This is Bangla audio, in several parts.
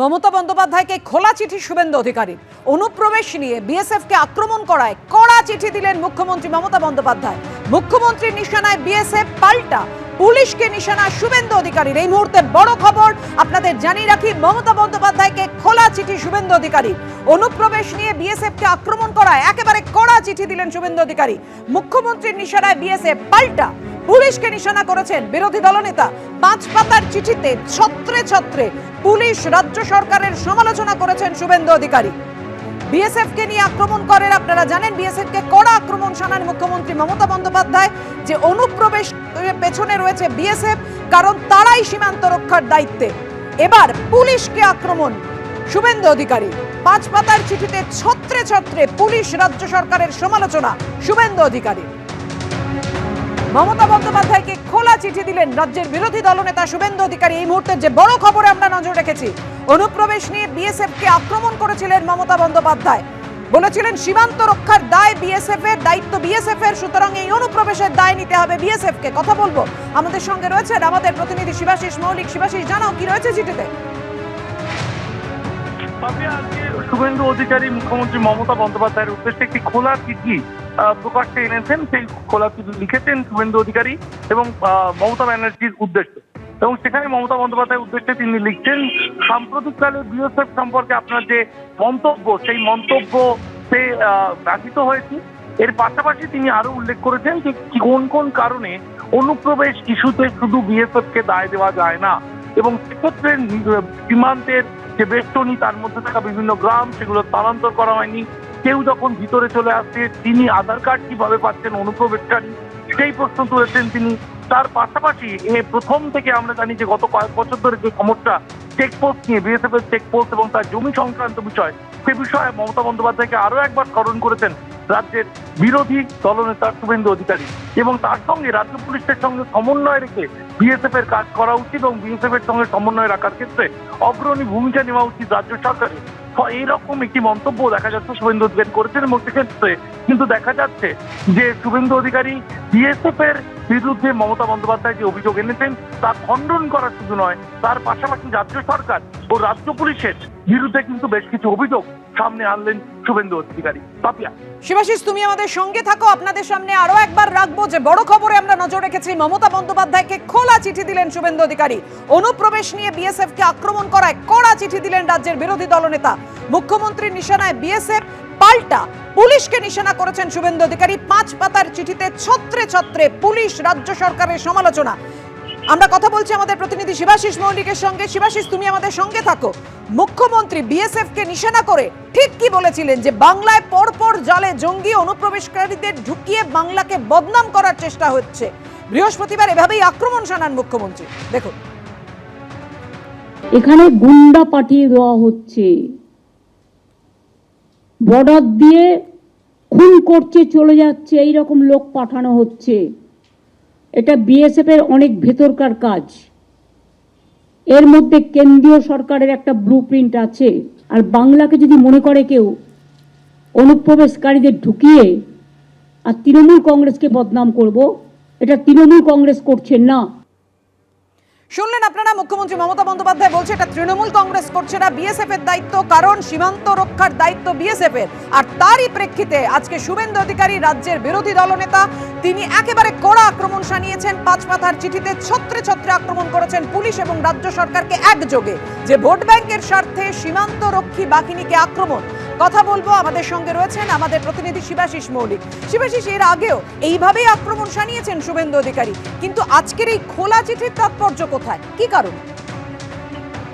মমতা বন্দ্যোপাধ্যায়কে খোলা চিঠি শুভেন্দু অধিকারী অনুপ্রবেশ নিয়ে বিএসএফকে আক্রমণ করায় কড়া চিঠি দিলেন মুখ্যমন্ত্রী মমতা বন্দ্যোপাধ্যায়। মুখ্যমন্ত্রীর নিশানায় বিএসএফ পাল্টা, পুলিশকে নিশানা শুভেন্দু অধিকারীর। এই মুহূর্তে বড় খবর, আপনাদের জানিয়ে রাখি, মমতা বন্দ্যোপাধ্যায়কে খোলা চিঠি শুভেন্দু অধিকারী অনুপ্রবেশ নিয়ে বিএসএফকে আক্রমণ করায় একেবারে কড়া চিঠি দিলেন শুভেন্দু অধিকারী। মুখ্যমন্ত্রীর নিশানায় বিএসএফ পাল্টা পুলিশকে নিশানা করেছেন বিরোধী দলনেতা। পাঁচ পাতার চিঠিতে ছত্রে ছত্রে পুলিশ রাজ্য সরকারের সমালোচনা করেছেন শুভেন্দু অধিকারী। বিএসএফ কে নিয়ে আক্রমণ করেন আপনারা জানেন বিএসএফ কে কড়া আক্রমণ শানান মুখ্যমন্ত্রী মমতা বন্দ্যোপাধ্যায়। যে অনুপ্রবেশ পেছনে রয়েছে বিএসএফ, কারণ তারাই সীমান্ত রক্ষার দায়িত্বে। এবার পুলিশকে আক্রমণ, শুভেন্দু অধিকারী। পাঁচ পাতার চিঠিতে ছত্রে ছত্রে পুলিশ রাজ্য সরকারের সমালোচনা, শুভেন্দু অধিকারী। মমতা বন্দ্যোপাধ্যায়কে খোলা চিঠি দিলেন রাজ্যের বিরোধী দলনেতা শুভেন্দু অধিকারী। এই মুহূর্তে যে বড় খবরে আমরা নজর রেখেছি, অনুপ্রবেশ নিয়ে বিএসএফ কে আক্রমণ করেছিলেন মমতা বন্দ্যোপাধ্যায়। বলেছিলেন সীমান্ত রক্ষার দায় বিএসএফ এর দায়িত্ব বিএসএফ এর সুতরাং এই অনুপ্রবেশের দায় নিতে হবে বিএসএফ কে কথা বলব। আমাদের সঙ্গে রয়েছেন আমাদের প্রতিনিধি শিবাশিস মৌলিক। শিবাশিস, জানাও, কি রয়েছে চিঠিতে? শুভেন্দু অধিকারী মুখ্যমন্ত্রী মমতা বন্দ্যোপাধ্যায়ের উদ্দেশ্যে একটি খোলা চিঠি প্রকাশ্যে এনেছেন, সেই খোলা চিঠি লিখেছেন শুভেন্দু অধিকারী এবং মমতা ব্যানার্জির উদ্দেশ্যে। এবং সেখানে মমতা বন্দ্যোপাধ্যায়ের উদ্দেশ্যে তিনি লিখছেন, সাম্প্রতিককালে বিএসএফ সম্পর্কে আপনার যে মন্তব্য, সেই মন্তব্য সে ব্যথিত হয়েছি। এর পাশাপাশি তিনি আরও উল্লেখ করেছেন যে কোন কোন কারণে অনুপ্রবেশ ইস্যুতে শুধু বিএসএফ কে দায় দেওয়া যায় না। এবং সেক্ষেত্রে সীমান্তের যে বেষ্টনী, তার মধ্যে থাকা বিভিন্ন গ্রাম, সেগুলো স্থানান্তর করা হয়নি। কেউ যখন ভিতরে চলে আসছে, তিনি আধার কার্ড কীভাবে পাচ্ছেন, অনুপ্রবেশকারী সেই প্রশ্ন তুলেছেন তিনি। তার পাশাপাশি এ প্রথম থেকে আমরা জানি যে গত কয়েক বছর ধরে যে সমস্যা চেকপোস্ট নিয়ে বিএসএফ এর চেকপোস্ট এবং তার জমি সংক্রান্ত বিষয়, সে বিষয়ে মমতা বন্দ্যোপাধ্যায়কে আরও একবার স্মরণ করেছেন রাজ্যের বিরোধী দলনেতা শুভেন্দু অধিকারী। এবং তার সঙ্গে রাজ্য পুলিশের সঙ্গে সমন্বয় রেখে বিএসএফ এর কাজ করা উচিত এবং বিএসএফ এর সঙ্গে সমন্বয় রাখার ক্ষেত্রে অগ্রণী ভূমিকা নেওয়া উচিত রাজ্য সরকারের। এইরকম একটি মন্তব্য দেখা যাচ্ছে শুভেন্দু অধিকারী করেছেন এবং সেক্ষেত্রে কিন্তু দেখা যাচ্ছে যে শুভেন্দু অধিকারী বিএসএফ এর বিরুদ্ধে মমতা বন্দ্যোপাধ্যায় যে অভিযোগ এনেছেন, তা খণ্ডন করা শুধু নয়, তার পাশাপাশি রাজ্য সরকার ও রাজ্য পুলিশের বিরুদ্ধে কিন্তু বেশ কিছু অভিযোগ সামনে আনলেন শুভেন্দু অধিকারী। পাপিয়া শিবাশিস, তুমি আমাদের সঙ্গে থাকো, আপনাদের সামনে আরও একবার রাখব যে বড় খবরে আমরা নজর রেখেছি, মমতা বন্দ্যোপাধ্যায়কে খোলা চিঠি দিলেন শুভেন্দু অধিকারী। অনুপ্রবেশ নিয়ে বিএসএফ কে আক্রমণ করায় কড়া চিঠি দিলেন রাজ্যের বিরোধী দলনেতা। মুখ্যমন্ত্রীর নিশানায় বিএসএফ পাল্টা পুলিশকে নিশানা করেছেন শুভেন্দু অধিকারী। পাঁচ পাতার চিঠিতে ছত্রে ছত্রে পুলিশ, রাজ্য সরকারের সমালোচনা। আমরা কথা বলছি আমাদের প্রতিনিধি শিবাশিস মৌলিকের সঙ্গে। শিবাশিস, তুমি আমাদের সঙ্গে থাকো। মুখ্যমন্ত্রী বিএসএফ কে নিশানা করে ঠিক কি বলেছিলেন যে বাংলায় পরপর জালে জঙ্গি অনুপ্রবেশকারীদের ঢুকিয়ে বাংলাকে বদনাম করার চেষ্টা হচ্ছে। বৃহস্পতিবার এভাবেই আক্রমণ শানান মুখ্যমন্ত্রী। দেখুন। এখানে গুন্ডা পাঠিয়ে দেওয়া হচ্ছে। বর্ডার দিয়ে খুন করছে, চলে যাচ্ছে এই রকম লোক পাঠানো হচ্ছে। এটা বিএসএফ এর অনেক ভেতরকার কাজ। এর মধ্যে কেন্দ্রীয় সরকারের একটা ব্লু প্রিন্ট আছে। আর বাংলাকে যদি মনে করে কেউ, অনুপ্রবেশকারীদের ঢুকিয়ে আর তৃণমূল কংগ্রেসকে বদনাম করব, এটা তৃণমূল কংগ্রেস করছে না। শুনলেন আপনারা? মুখ্যমন্ত্রী মমতা বন্দ্যোপাধ্যায় বলছে, এটা তৃণমূল কংগ্রেস করছে না বিএসএফ এর দায়িত্ব, কারণ সীমান্ত রক্ষার দায়িত্ব বিএসএফ এর। আর তারই প্রেক্ষিতে আজকে শুভেন্দু অধিকারী রাজ্যের বিরোধী দলনেতা, তিনি একেবারে কড়া আক্রমণ শানিয়েছেন, পাঁচ পাতার চিঠিতে ছত্রে ছত্রে আক্রমণ করেছেন পুলিশ এবং রাজ্য সরকারকে একযোগে যে ভোট ব্যাংকের স্বার্থে সীমান্ত রক্ষী বাহিনীকে আক্রমণ। কথা বলব আমাদের সঙ্গে রয়েছেন আমাদের প্রতিনিধি শিবাশিস মৌলিক। শিবাশিস, এর আগেও এইভাবেই আক্রমণ শানিয়েছেন শুভেন্দু অধিকারী, কিন্তু আজকের এই খোলা চিঠির তাৎপর্য কোথায়? কি কারণ?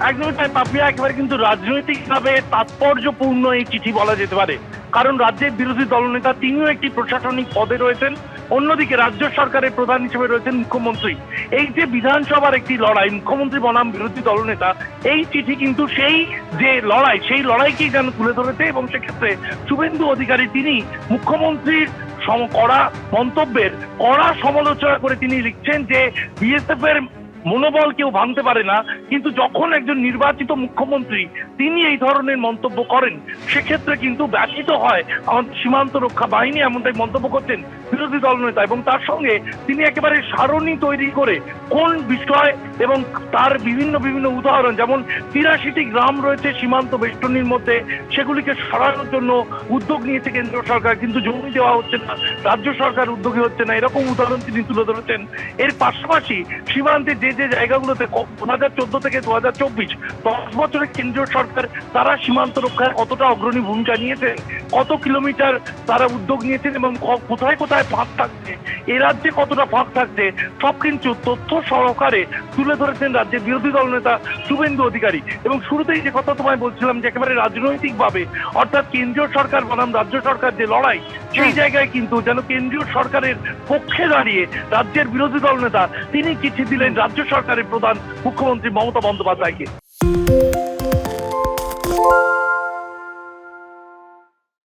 একদমই তাই পাপিয়া একেবারে কিন্তু রাজনৈতিকভাবে তাৎপর্যপূর্ণ এই চিঠি বলা যেতে পারে। কারণ রাজ্যের বিরোধী দলনেতা তিনিও একটি প্রশাসনিক পদে রয়েছেন, অন্যদিকে রাজ্য সরকারের প্রধান হিসেবে রয়েছেন মুখ্যমন্ত্রী। এই যে বিধানসভার একটি লড়াই, মুখ্যমন্ত্রী বনাম বিরোধী দলনেতা, এই চিঠি কিন্তু সেই যে লড়াই, সেই লড়াইকেই যেন তুলে ধরেছে এবং সেক্ষেত্রে শুভেন্দু অধিকারী তিনি মুখ্যমন্ত্রীর কড়া মন্তব্যের কড়া সমালোচনা করে তিনি লিখছেন যে বিএসএফ এর মনোবল কেউ ভাঙতে পারে না, কিন্তু যখন একজন নির্বাচিত মুখ্যমন্ত্রী তিনি এই ধরনের মন্তব্য করেন, সেক্ষেত্রে কিন্তু ব্যথিত হয়। আমাদের সীমান্ত রক্ষা বাহিনী এমনটাই মন্তব্য করছেন বিরোধী দলনেতা এবং তার সঙ্গে তিনি একেবারে সারণী তৈরি করে কোন বিষয় এবং তার বিভিন্ন বিভিন্ন উদাহরণ, যেমন তিরাশিটি গ্রাম রয়েছে সীমান্ত বেষ্টনীর মধ্যে, সেগুলিকে সরানোর জন্য উদ্যোগ নিয়েছে কেন্দ্র সরকার, কিন্তু জমি দেওয়া হচ্ছে না, রাজ্য সরকার উদ্যোগী হচ্ছে না। এরকম উদাহরণ তিনি তুলে ধরেছেন। এর পাশাপাশি সীমান্তে যে যে জায়গাগুলোতে দু হাজার চোদ্দ থেকে দু হাজার চব্বিশ, দশ বছরে কেন্দ্রীয় সরকার তারা সীমান্ত রক্ষায় কতটা অগ্রণী ভূমিকা নিয়েছেন, কত কিলোমিটার তারা উদ্যোগ নিয়েছেন এবং কোথায় কোথায় কোথায় ফাঁক থাকছে। এ রাজ্যে কতটা ফাঁক থাকছে সব কিন্তু তথ্য সহকারে তুলে ধরেছেন রাজ্যের বিরোধী দল নেতা শুভেন্দু অধিকারী। এবং শুরুতেই যে কথা তোমায় বলছিলাম যে একেবারে রাজনৈতিকভাবে অর্থাৎ কেন্দ্রীয় সরকার বনাম রাজ্য সরকার যে লড়াই সেই জায়গায় কিন্তু যেন কেন্দ্রীয় সরকারের পক্ষে দাঁড়িয়ে রাজ্যের বিরোধী দল নেতা তিনি চিঠি দিলেন রাজ্য সরকারের প্রধান মুখ্যমন্ত্রী মমতা বন্দ্যোপাধ্যায়কে।